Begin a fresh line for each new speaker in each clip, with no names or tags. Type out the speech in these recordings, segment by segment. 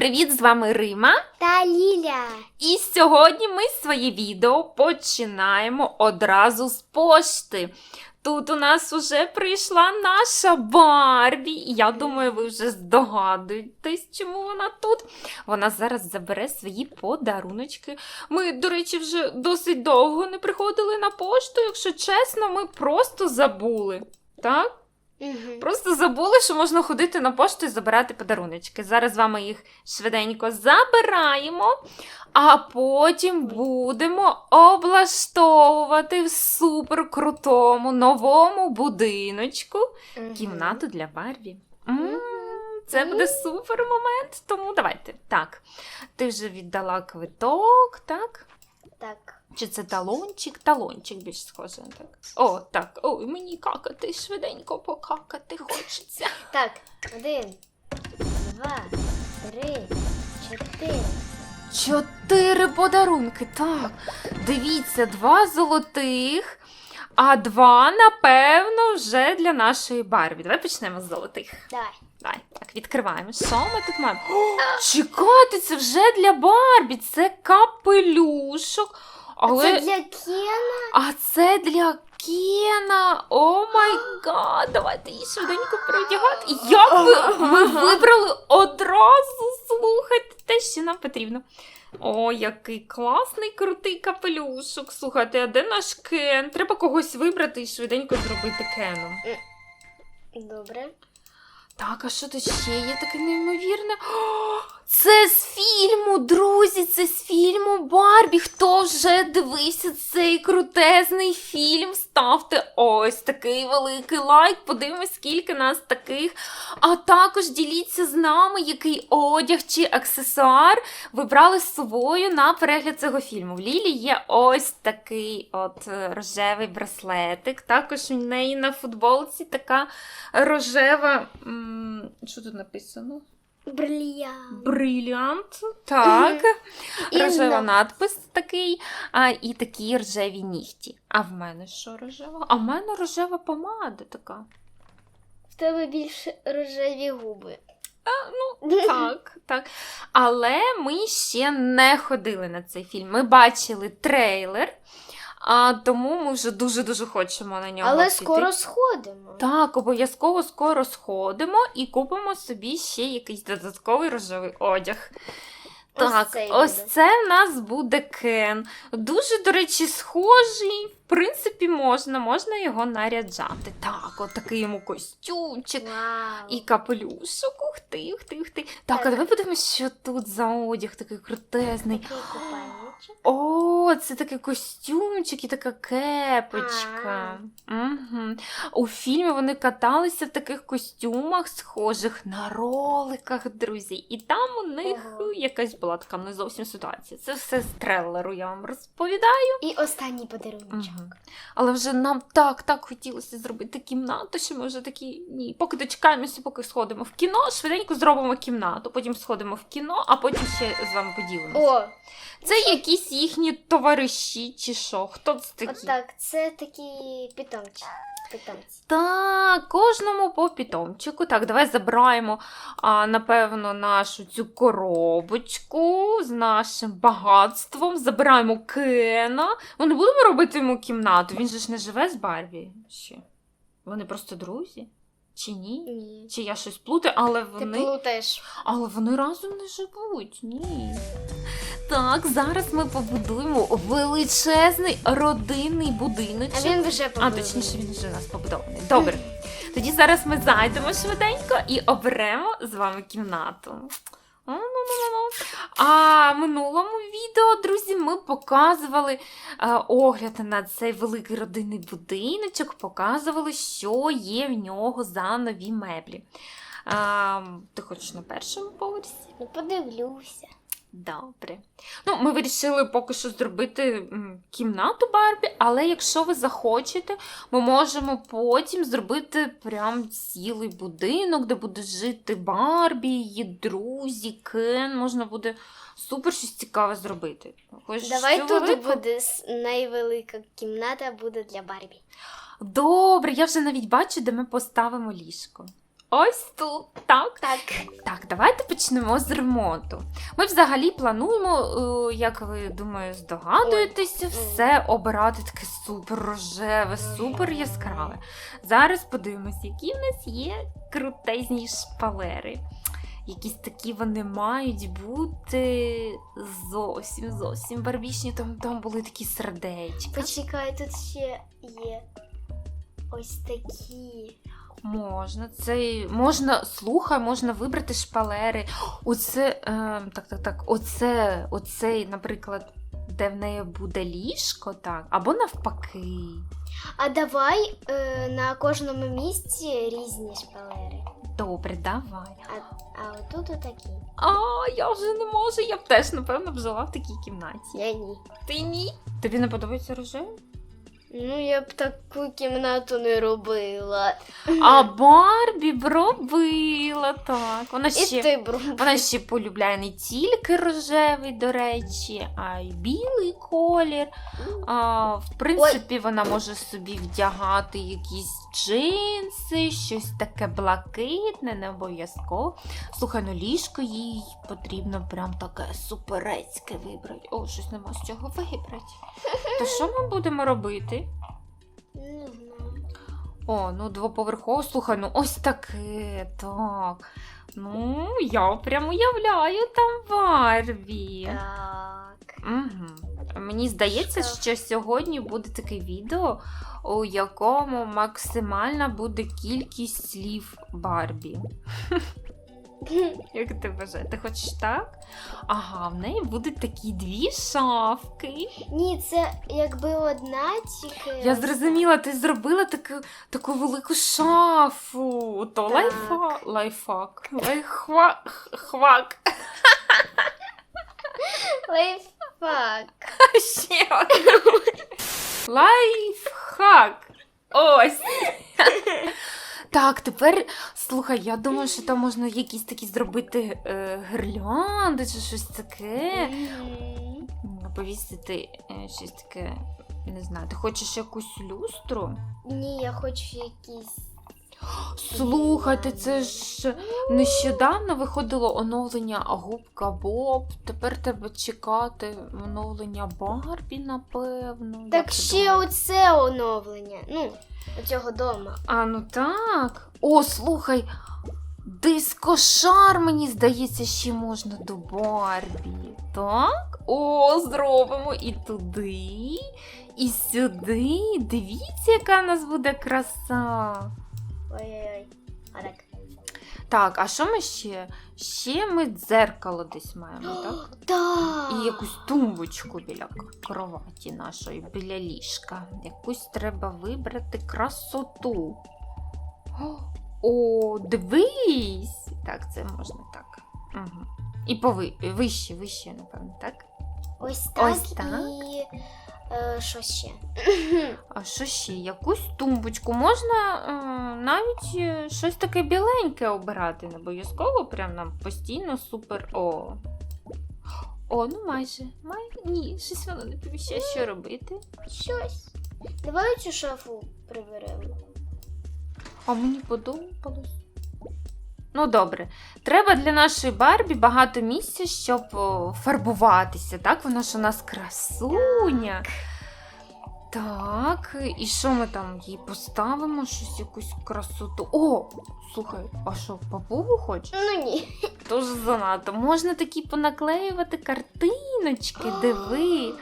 привіт! З вами Рима.
Та Ліля.
І сьогодні ми своє відео починаємо одразу з пошти. Тут у нас уже прийшла наша Барбі. І я думаю, ви вже здогадуєтесь, чому вона тут. Вона зараз забере свої подаруночки. Ми, до речі, вже досить довго не приходили на пошту. Якщо чесно, ми просто забули. Так?
Угу.
Просто забули, що можна ходити на пошту і забирати подаруночки. Зараз з вами їх швиденько забираємо, а потім будемо облаштовувати в суперкрутому новому будиночку кімнату для Барбі. М, Це буде супер момент, тому давайте. Так, ти вже віддала квиток, так?
Так.
Чи це талончик? Талончик більш схоже. Так. О, так. Ой, мені какати, швиденько покакати хочеться.
Так. Один, два, три, чотири.
Чотири подарунки. Так. Дивіться, два золотих, а два, напевно, вже для нашої Барбі. Давай почнемо з золотих.
Давай.
Давай, так, відкриваємо. Що ми тут маємо? О, чекайте, це вже для Барбі. Це капелюшок. Але...
Це для Кена.
А це для Кена. О май гад, давайте її швиденько переодягати. Як ви, ви вибрали одразу слухайте те, що нам потрібно. О, який класний, крутий капелюшок. Слухайте, а де наш Кен? Треба когось вибрати і швиденько зробити Кеном.
Добре.
Так, а що тут ще є таке неймовірне? Це з фільму, друзі, це з фільму Барбі. Хто вже дивився цей крутезний фільм? Ставте ось такий великий лайк. Подивимось, скільки нас таких. А також діліться з нами, який одяг чи аксесуар ви брали з собою на перегляд цього фільму. В Лілі є ось такий от е, рожевий браслетик. Також у неї на футболці така рожева. Що тут написано?
Брильянт.
Бриліант. Так. Рожева надпис такий, а, і такі рожеві нігті. А в мене що рожева? А в мене рожева помада така.
В тебе більше рожеві губи.
Ну, так, так. Але ми ще не ходили на цей фільм. Ми бачили трейлер, а тому ми вже дуже-дуже хочемо на нього.
Але
піти.
скоро сходимо.
Так, обов'язково скоро сходимо і купимо собі ще якийсь додатковий рожевий одяг.
Ось
Так,
цей
ось
буде.
це в нас буде Кен. Дуже, до речі, схожий. В принципі, можна, можна його наряджати. Так, от такий йому костюмчик.
Вау.
І капелюшок, ух ти, ух ти, ух ти. Так, а давай подивимось, що тут за одяг такий крутезний.
Такий купальничок.
О, це такий костюмчик і така кепочка. Угу. У фільмі вони каталися в таких костюмах, схожих на роликах, друзі. І там у них
Ого.
якась була така не зовсім ситуація. Це все з трейлеру, я вам розповідаю.
І останній подарунок.
Мгм. Але вже нам так, так хотілося зробити кімнату, що ми вже такі ні, поки дочекаємося, поки сходимо в кіно, швиденько зробимо кімнату, потім сходимо в кіно, а потім ще з вами поділимося.
О,
Це якісь їхні товариші чи що? Хто це такі?
отак. Це такі питомці. Питомці.
Так, кожному по питомчику. Так, давай забираємо, а, напевно, нашу цю коробочку з нашим багатством. Забираємо Кена. Ми не будемо робити йому кімнату. Він же ж не живе з Барбі ще. Вони просто друзі? Чи ні?
Ні.
Чи я щось плутаю, але
Ти
вони.
плутаєш.
Але вони разом не живуть. Ні. Так, зараз ми побудуємо величезний родинний будиночок.
А він вже
А, точніше, він вже у нас побудований. Добре. Тоді зараз ми зайдемо швиденько і оберемо з вами кімнату. А в минулому відео, друзі, ми показували е, огляд на цей великий родинний будиночок, показували, що є в нього за нові меблі. А, ти хочеш на першому поверсі?
Ну, подивлюся.
Добре. Ну, ми вирішили поки що зробити кімнату Барбі, але якщо ви захочете, ми можемо потім зробити прям цілий будинок, де буде жити Барбі, її друзі, Кен. Можна буде супер щось цікаве зробити. Хочеш
Давай тут буде найвелика кімната буде для Барбі.
Добре, я вже навіть бачу, де ми поставимо ліжко. Ось тут, так.
Так.
Так, давайте почнемо з ремонту. Ми взагалі плануємо, е, як ви думаю, здогадуєтеся, все обирати таке супер рожеве, супер яскраве. Зараз подивимось, які в нас є крутезні шпалери. Якісь такі вони мають бути зовсім зовсім барбічні. Там, там були такі сердечка.
Почекай, тут ще є ось такі.
Можна, це можна, слухай, можна вибрати шпалери. Оце, е, так, так, так, оце, оцей, наприклад, де в неї буде ліжко, так, або навпаки.
А давай е, на кожному місці різні шпалери.
Добре, давай.
А, а отут отакі.
А, я вже не можу, я б теж, напевно, б жила в такій кімнаті.
Я ні.
Ти ні? Тобі не подобається рожеве?
Ну, я б таку кімнату не робила.
А Барбі б робила так. Вона
І
ще.
ти робила.
Вона ще полюбляє не тільки рожевий, до речі, а й білий колір. А, в принципі, вона може собі вдягати якісь джинси, щось таке блакитне, не обов'язково. Слухай, ну ліжко їй потрібно прям таке суперецьке вибрати. О, щось нема з чого вибрати. То що ми будемо робити?
Не знаю.
О, ну двоповерхово, слухай, ну ось таке, так. Ну, я прям уявляю там Барбі.
Так.
Угу. Мені здається,
Що?
сьогодні буде таке відео, у якому максимальна буде кількість слів Барбі. Як ти вважаєш? Ти хочеш так? Ага, в неї будуть такі дві шафки.
Ні, це якби одна тільки.
Я зрозуміла, ти зробила таку, таку велику шафу. То
Так.
лайфа, лайфак. Лайхва, хвак.
Лайфхак.
Ще. Лайфхак. Ось. Так, тепер слухай, я думаю, що там можна якісь такі зробити е, гірлянди чи щось таке. М, Повісити е, щось таке. Не знаю, ти хочеш якусь люстру?
Ні, я хочу якісь.
Слухайте, це ж нещодавно виходило оновлення Губка Боб. Тепер треба чекати оновлення Барбі, напевно.
Так ще оце оновлення. Ну, цього дома.
А ну так. О, слухай. Дискошар, мені здається, ще можна до Барбі. Так? О, зробимо і туди, і сюди. Дивіться, яка в нас буде краса.
Ой-ой-ой. А так.
Так, а що ми ще? Ще ми дзеркало десь маємо, так?
Так.
І якусь тумбочку біля кроваті нашої, біля ліжка. Якусь треба вибрати красоту. О, О, дивись! Так, це можна так. Угу. І пови... вище, вище, напевно, так?
Ось так,
Ось так.
і е, що ще?
А що ще? Якусь тумбочку. Можна е, навіть е, щось таке біленьке обирати. Не обов'язково, прям нам постійно супер. О. О, ну майже. Май... Ні, щось воно не поміщає, що робити.
Щось. Давай цю шафу приберемо.
А мені подобалось. Ну, добре. Треба для нашої Барбі багато місця, щоб о, фарбуватися. Так, вона ж у нас красуня. Так, і що ми там їй поставимо? Щось якусь красоту. О! Слухай, а що, папугу хочеш?
Ну ні.
Дуже занадто. Можна такі понаклеювати картиночки, диви.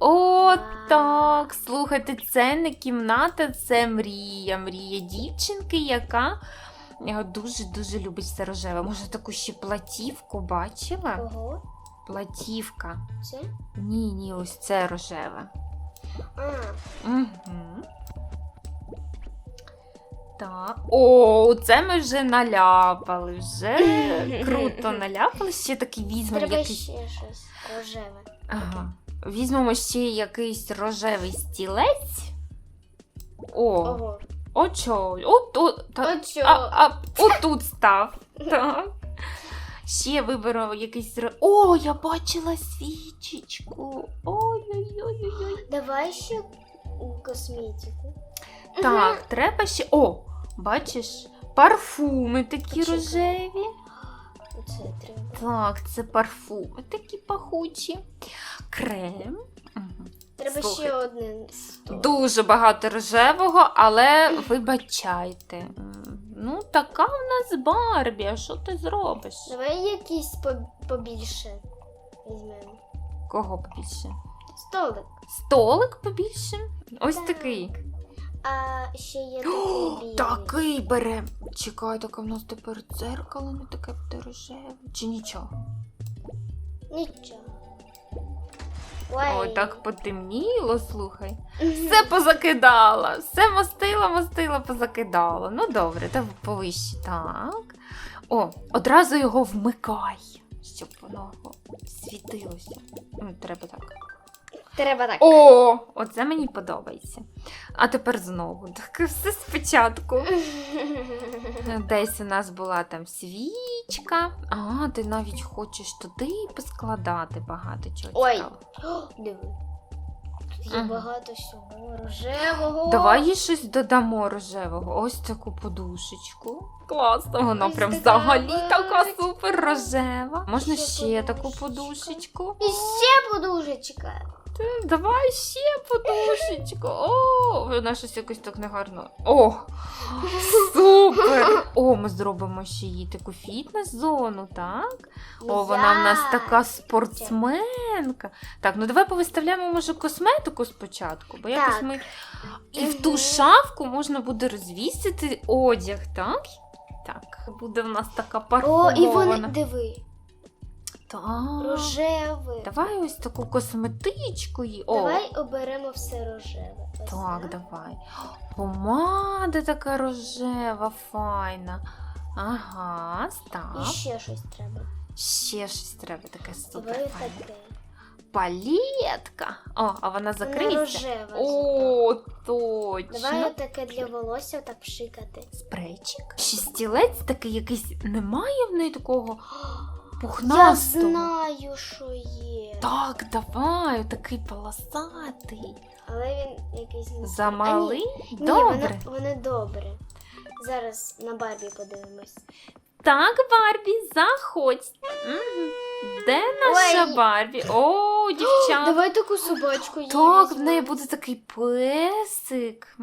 О, так. Слухайте, це не кімната, це мрія. Мрія дівчинки, яка е, дуже-дуже любить все рожеве. Може, таку ще платівку бачила?
Ого.
Платівка.
Це?
Ні, ні, ось це рожеве.
А,
Угу. Так. О, це ми вже наляпали. Вже круто наляпали. Ще такий візьмемо
треба
якийсь.
ще щось рожеве.
Ага. Візьмемо ще якийсь рожевий стілець. О,
Ого.
О чо? От, от, та,
От
а, а, отут став. Так. Ще виберемо якийсь. ро- О, я бачила свічечку. Ой-ой-ой-ой.
Давай ще косметику.
Так, треба ще. О, бачиш, Парфуми такі
Почекай.
рожеві.
Оце треба.
Так, це парфуми такі пахучі. Крем. Мгм.
Треба
Слухайте.
ще один сто.
Дуже багато рожевого, але вибачайте. Ну, така в нас Барбі, а що ти зробиш?
Давай якийсь по- побільше візьмемо.
Кого побільше?
Столик.
Столик побільше? Ось
Так.
такий.
А ще є такий
О,
білий.
такий берем. Чекай, таке в нас тепер дзеркало не таке буде рожеве. Чи нічого?
Нічого.
Ой, так потемніло, слухай. Все позакидала, все мастила, мастила, позакидала. Ну добре, та повище. Так. О, одразу його вмикай, щоб воно світилося. Ну, треба так.
Треба так.
О, оце мені подобається. А тепер знову. Так все спочатку. Десь у нас була там свічка. А, ти навіть хочеш туди поскладати багато чого
Ой. О, Диви. Тут є
Ага.
багато всього рожевого.
Давай їй щось додамо рожевого. Ось таку подушечку. Класно, вона
Ось
прям
така
взагалі така супер рожева. Можна
Ще
ще таку
подушечка.
подушечку.
І ще подушечка.
Ти, Давай ще подушечку. О, вона щось якось так негарно. О! Супер! О, ми зробимо ще їй таку фітнес-зону, так? О, вона в нас така спортсменка. Так, ну давай повиставляємо, може, косметику спочатку, бо якось ми. І в ту шафку можна буде розвісити одяг, так? Так, буде в нас така
О, і вони, диви,
Так.
рожеве.
Давай ось таку косметичку їй. О,
Давай оберемо все рожеве. Ось
Так, давай. Помада така рожева, файна. Ага, став.
І ще щось треба.
Ще щось треба таке супер
Давай
файне.
таке.
Палетка. О, а вона
Вона
закриється.
рожева.
О, точно.
Давай таке для волосся так пшикати.
Спрейчик. Шістілець такий якийсь немає в неї такого
Я
пухнастого.
знаю, що є.
Так, давай, такий полосатий.
Але він якийсь не
Замалий?
А, ні,
Добре.
Ні, воно добре. Зараз на Барбі подивимось.
Так, Барбі, заходь. Де наша
Ой.
Барбі? О, дівчата.
Давай таку собачку їй
Так, в
візьмемо.
неї буде такий песик.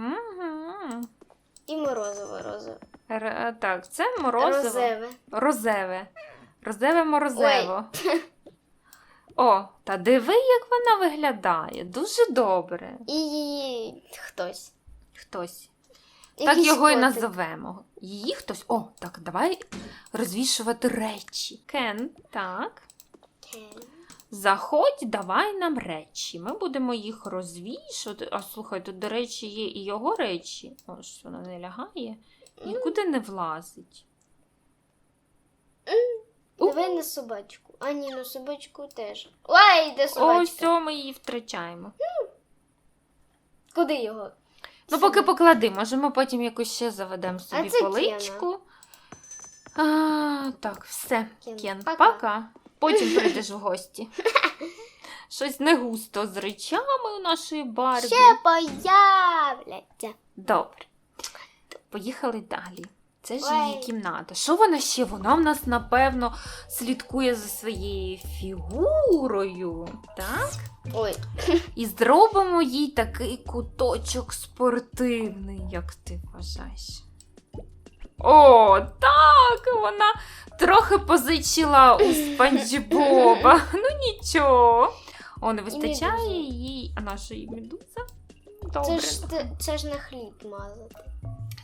І морозиво розове.
Р- Так, це морозиво.
Розеве.
Розеве. Розеве морозево. О, та диви, як вона виглядає. Дуже добре.
І хтось.
Хтось. Так
Якийсь
його і
котик.
назовемо. Її хтось. О, так, давай розвішувати речі. Кен, так.
Кен.
Заходь, давай нам речі. Ми будемо їх розвішувати. А слухай, тут, до речі, є і його речі. Ось вона не лягає, нікуди не влазить.
Давай на собачку. А ні, на собачку теж. Ой, де собачка?
Ось о, ми її втрачаємо.
Куди його?
Ну, поки поклади, може, ми потім якусь ще заведемо собі
це
поличку. А, так, все.
Кен,
Кен,
пока.
пока. Потім прийдеш в гості. Щось не густо з речами у нашої Барбі.
Ще появляться.
Добре. Поїхали далі. Це ж
Ой.
її кімната. Що вона ще? Вона в нас, напевно, слідкує за своєю фігурою. Так?
Ой,
І зробимо їй такий куточок спортивний, як ти вважаєш. О, так! Вона трохи позичила у Спанч Боба. Ну нічого. О, не вистачає їй. А нашої медуза?
Це ж, те- це ж на хліб мазати.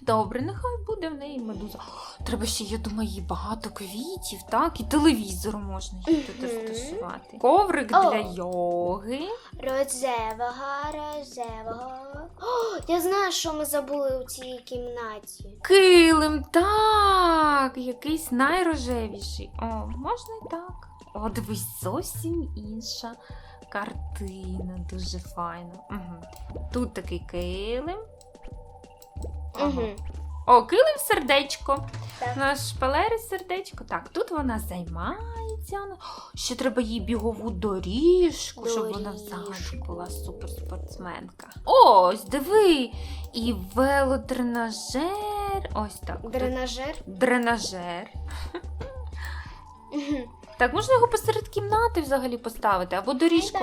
Добре, нехай буде в неї медуза. О, Треба ще, я думаю, їй багато квітів, так? І телевізору можна їй тут
Мгм.
розташувати. Коврик
О.
для йоги.
Розевого, розевого. О, я знаю, що ми забули у цій кімнаті.
Килим, так, якийсь найрожевіший. О, можна і так. О, дивись, зовсім інша картина, дуже файна. Угу. Тут такий килим. Ага.
Угу.
О, килим сердечко.
Так.
Наш шпалери сердечко. Так, тут вона займається. О, Ще треба їй бігову доріжку, щоб вона взагалі
Доріжку.
була суперспортсменка. Ось, диви! І велотренажер. Ось так.
Дренажер.
Дренажер. Так, можна його посеред кімнати взагалі поставити, або доріжку.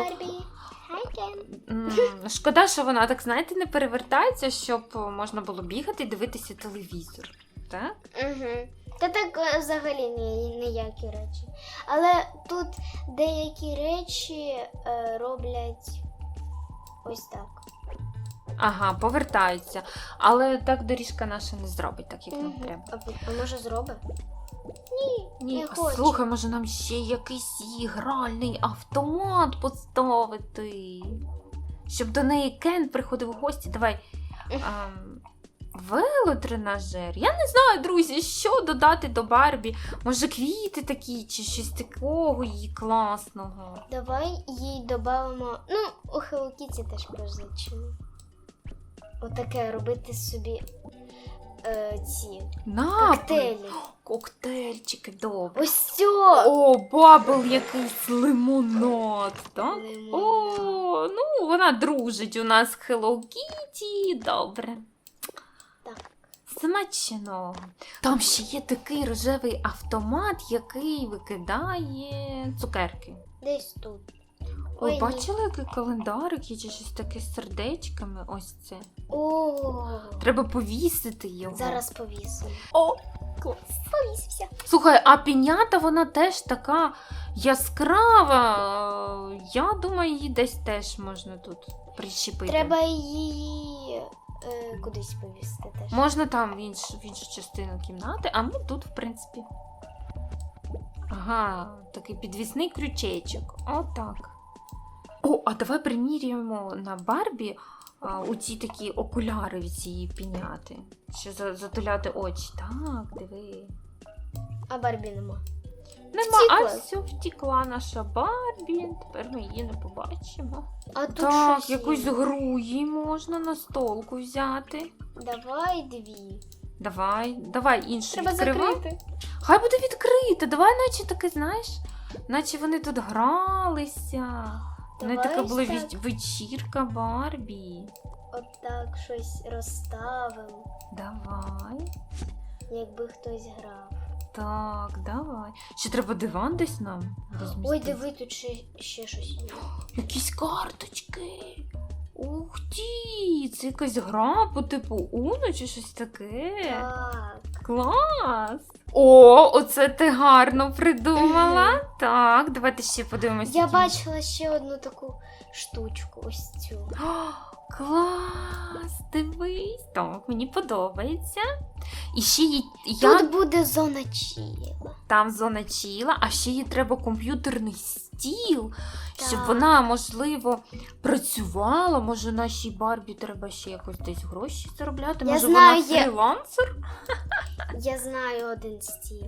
М, Шкода, що вона так, знаєте, не перевертається, щоб можна було бігати і дивитися телевізор. Так?
Угу. Та так е, взагалі ні, ніякі речі. Але тут деякі речі е, роблять ось так.
Ага, повертаються. Але так доріжка наша не зробить, так як нам
Мгм.
треба.
А, а може зробить? Ні,
Ні,
не хочу.
слухай, може нам ще якийсь гральний автомат поставити. Щоб до неї Кен приходив у гості. Давай. ем, велотренажер. Я не знаю, друзі, що додати до Барбі. Може, квіти такі, чи щось такого їй класного.
Давай їй додамо. Ну, у Kitty теж позичимо. Отаке робити собі е, ці
Напій.
коктейлі.
Коктейльчики, добре.
Ось цьо!
О, бабл якийсь лимонад, так?
Лимонад.
О, ну вона дружить у нас Hello Kitty. Добре.
Так.
Смачного. Там ще є такий рожевий автомат, який викидає цукерки.
Десь тут.
Ой,
Ой,
бачили, який календарик є чи щось таке з сердечками? Ось це.
О,
Треба повісити його.
зараз повісимо.
О, клас.
Повісився.
Слухай, а пінята вона теж така яскрава. Я думаю, її десь теж можна тут прищепити.
Треба її е, кудись повісити теж.
Можна там в іншу, в іншу частину кімнати, а ми тут, в принципі. Ага, такий підвісний крючечок. Отак. О, а давай приміряємо на Барбі а, у ці такі окуляри від цієї піняти. Що за, затуляти очі. Так, диви.
А Барбі нема.
Нема, а
Втікла.
все, втікла наша Барбі. Тепер ми її не побачимо.
А тут
так,
щось
якусь
є.
гру їй можна на столку взяти.
Давай дві.
Давай, давай іншу
Треба
відкривай.
закрити.
Хай буде відкрито. Давай, наче таке, знаєш, наче вони тут гралися. Вони
Давай
така була віч-
так.
вечірка Барбі.
Отак щось розставимо,
Давай.
якби хтось грав.
Так, давай. Ще треба диван десь нам розмістити.
Ой, диви, тут ще, ще щось є.
Якісь карточки. Ух ти! Це якась гра по типу Уно чи щось таке.
Так.
Клас! О, оце ти гарно придумала. Так, давайте ще подивимося.
Я бачила ще одну таку штучку, ось цю.
О, клас! Дивись. Так, мені подобається. І ще їй я
Тут буде зона чіла.
там зона чіла, а ще їй треба комп'ютерний стіл, щоб
Так.
вона, можливо, працювала. Може, нашій Барбі треба ще якось десь гроші заробляти.
Я
Може,
знаю,
вона
є-
фрілансер?
Я знаю один стіл.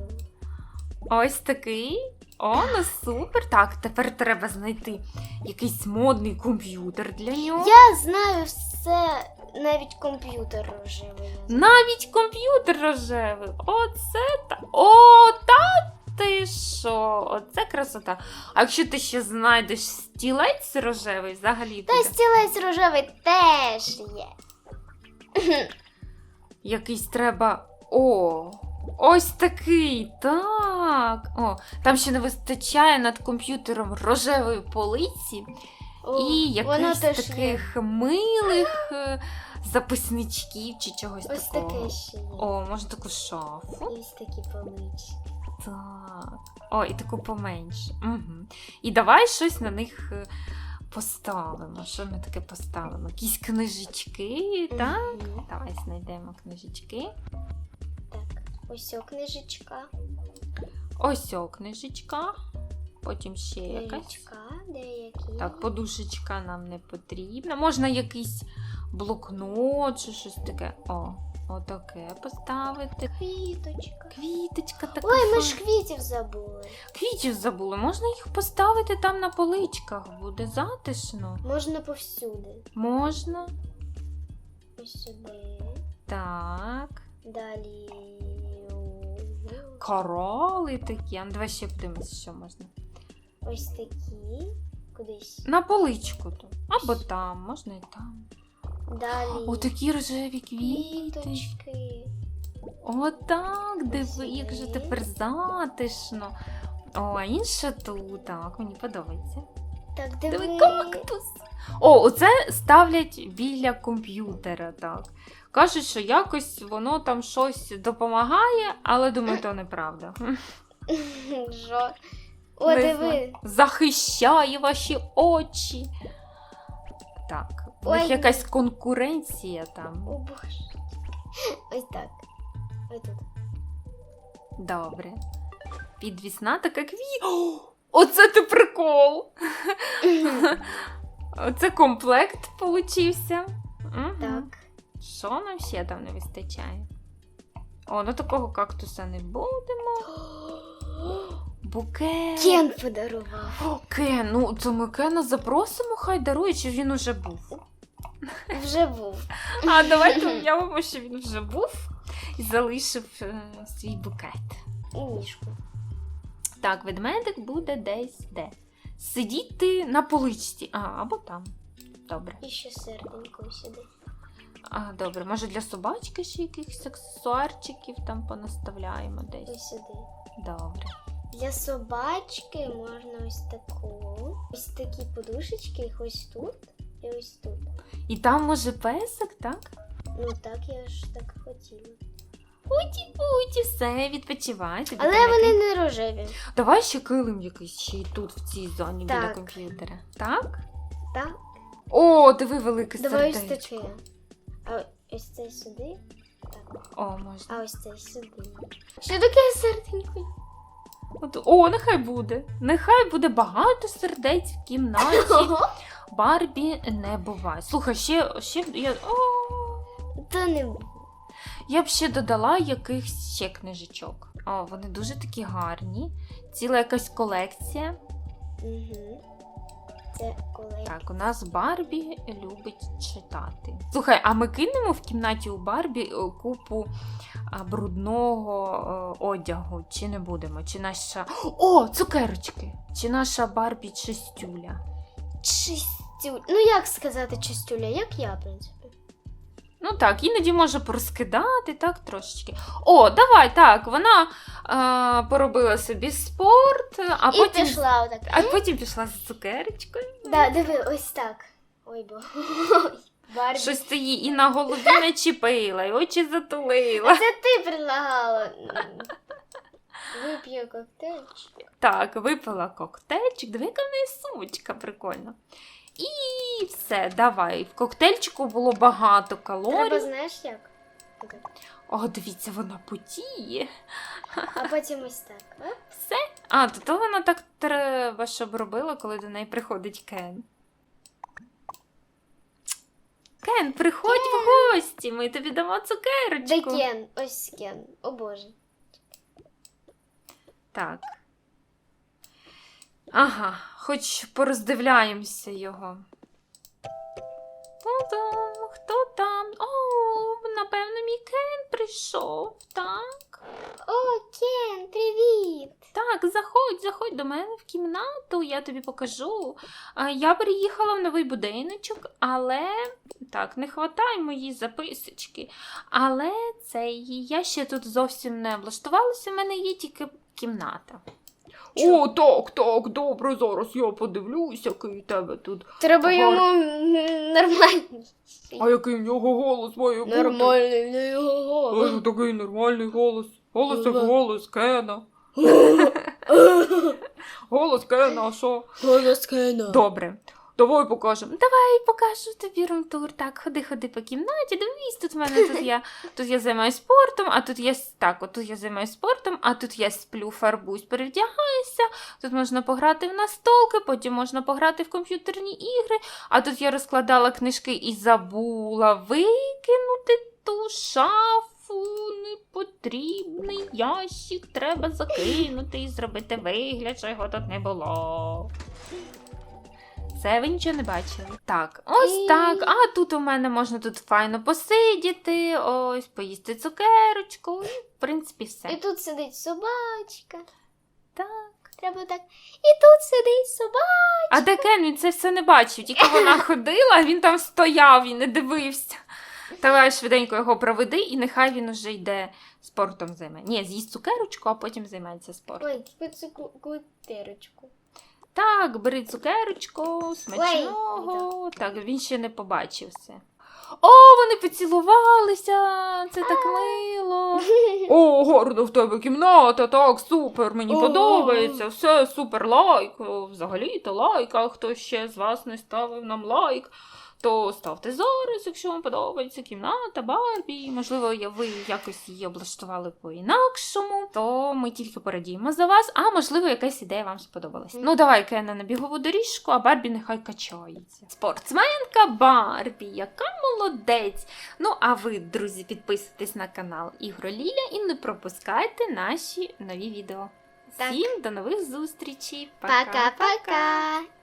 Ось такий. О, ну супер. Так, тепер треба знайти якийсь модний комп'ютер для нього.
Я знаю все, навіть комп'ютер рожевий.
Навіть комп'ютер рожевий. Оце та. О, та ти що? Оце красота. А якщо ти ще знайдеш стілець рожевий, взагалі
Та
буде
стілець рожевий теж є.
якийсь треба. О! Ось такий, так. О, там ще не вистачає над комп'ютером рожевої полиці.
О,
і якихось
теж є.
таких милих е, записничків чи чогось
Ось
такого.
таке ще є.
О, може таку шафу.
І ось такі полички.
Так. О, і таку поменше. Угу. І давай щось на них е, поставимо. Що ми таке поставимо? Якісь книжечки, так?
Мгм.
Давай знайдемо книжечки.
Ось о книжечка.
Ось о, книжечка. Потім ще якась.
Деякі.
Так, подушечка нам не потрібна. Можна якийсь блокнот чи щось таке. О, отаке поставити.
Квіточка.
Квіточка така.
Ой, ми ж квітів забули.
Квітів забули. Можна їх поставити там на поличках. Буде затишно.
Можна повсюди.
Можна.
Ось сюди.
Так.
Далі.
Короли такі. А ну, давай ще подивимось, що можна.
Ось такі. Кудись.
На поличку тут. Або там, можна і там.
Далі.
О, такі рожеві квіти.
Квіточки.
Отак, диви, як же тепер затишно. О, а інша тут, так, мені подобається.
Так,
Диви,
диви.
кактус. О, оце ставлять біля комп'ютера, так. Кажуть, що якось воно там щось допомагає, але думаю, то неправда.
Жо. О,
Не
диви.
Захищає ваші очі. Так, в них
Ой.
якась конкуренція там.
О, боже. Ось так. Ось тут.
Добре. Підвісна така кві. О, Оце ти прикол! Оце комплект получився. Мгм.
Так.
Що нам ще там не вистачає? О, ну такого кактуса не будемо. Букет.
Кен подарував.
О, Кен, ну то ми Кена запросимо, хай дарує, чи він уже був.
Вже був.
А давайте уявимо, що він вже був і залишив е, свій букет.
І ніжку.
Так, ведмедик буде десь де. Сидіти на поличці. А, або там. Добре.
І ще серденько сюди.
А, добре, може для собачки ще якихось аксесуарчиків там понаставляємо десь.
Ось сюди.
Добре.
Для собачки можна ось таку. Ось такі подушечки, їх ось тут і ось тут.
І там може песик, так?
Ну так, я ж так хотіла.
Путі-путі, все, відпочивай. тобі
Але
там
вони
який-
не рожеві.
Давай ще килим якийсь ще й тут, в цій зоні біля
Так.
комп'ютера. Так?
Так?
О, диви велике
Давай ось
сердечко.
таке. А ось цей сюди. Так.
О, можна.
А ось цей сюди. Що таке серденько?
От, о, нехай буде. Нехай буде багато сердець в кімнаті. Барбі не буває. Слухай, ще, ще я. О,
Та не
я б ще додала якихось ще книжечок. О, вони дуже такі гарні. Ціла якась колекція.
Угу. Це коли.
Так, у нас Барбі любить читати. Слухай, а ми кинемо в кімнаті у Барбі е, купу брудного е, одягу, чи не будемо? Чи наша. О, цукерочки! Чи наша Барбі чистюля?
Чистюля. Ну як сказати чистюля? Як я, в принципі.
Ну так, іноді може порозкидати, так, трошечки. О, давай, так, вона е, поробила собі спорт, а
І
потім,
пішла отак.
а потім пішла з цукерочкою.
Да, диви, ось так. Ой, бо. Барбі.
Щось ти їй і на голові не чіпила, і очі затулила.
Це ти предлагала. Вип'ю коктейльчик.
Так, випила коктейльчик. Диви, яка в неї сумочка прикольна. І все, давай. В коктейльчику було багато
Треба,
калорій.
знаєш як?
О, дивіться, вона потіє.
А потім ось так. А?
Все. А, то, то вона так треба, щоб робила, коли до неї приходить Кен. Кен, приходь в гості, ми тобі дамо
Де
цукерочку.
Кен? Ось Кен. О боже.
Так. Ага, хоч пороздивляємося його. Хто там? Хто там? О, напевно, мій Кен прийшов, так?
О, Кен, привіт!
Так, заходь, заходь до мене в кімнату, я тобі покажу. Я приїхала в новий будиночок, але так, не хватай мої записочки. Але цей, я ще тут зовсім не облаштувалася, в мене є тільки кімната. О, так, так, добре, зараз я подивлюсь, який у тебе тут.
Треба
гар-
йому нормальний.
А який в нього голос має бути?
Нормальний в нього голос.
Ой, такий нормальний голос. Голос як
Ага.
голос Кена. Голос Кена, а що?
Голос Кена.
Добре. Давай покажемо. Давай покажу тобі румтур. Так, ходи, ходи по кімнаті. Дивись, тут в мене тут я тут я займаюся спортом, а тут я так, от тут я займаюся спортом, а тут я сплю, фарбуюсь, перевдягаюся. Тут можна пограти в настолки, потім можна пограти в комп'ютерні ігри. А тут я розкладала книжки і забула викинути ту шафу. Непотрібний ящик треба закинути і зробити вигляд, що його тут не було. Це ви нічого не бачили. Так, ось
І-
так. А тут у мене можна тут файно посидіти, ось, поїсти цукерочку. І, в принципі, все.
І тут сидить собачка.
Так.
Треба так. І тут сидить собачка.
А де Кен він це все не бачив, тільки вона ходила, він там стояв і не дивився. Давай швиденько його проведи, і нехай він уже йде спортом займе. Ні, з'їсть цукерочку, а потім займається спортом.
Ой, спецкутерочку.
Так, бери цукерочку, смачного. Так, він ще не побачив все. О, вони поцілувалися! Це так мило. О, гарно в тебе кімната, так, супер, мені
О.
подобається, все супер лайк. Взагалі-то лайк, а хто ще з вас не ставив нам лайк, то ставте зараз, якщо вам подобається кімната Барбі. Можливо, ви якось її облаштували по-інакшому, то ми тільки порадіємо за вас, а можливо, якась ідея вам сподобалась. Ну, давай Кена на бігову доріжку, а Барбі нехай качається. Спортсменка Барбі, яка молодець! Ну, а ви, друзі, підписуйтесь на канал Ігроліля і не пропускайте наші нові відео.
Так.
Всім до нових зустрічей!
Пока-пока.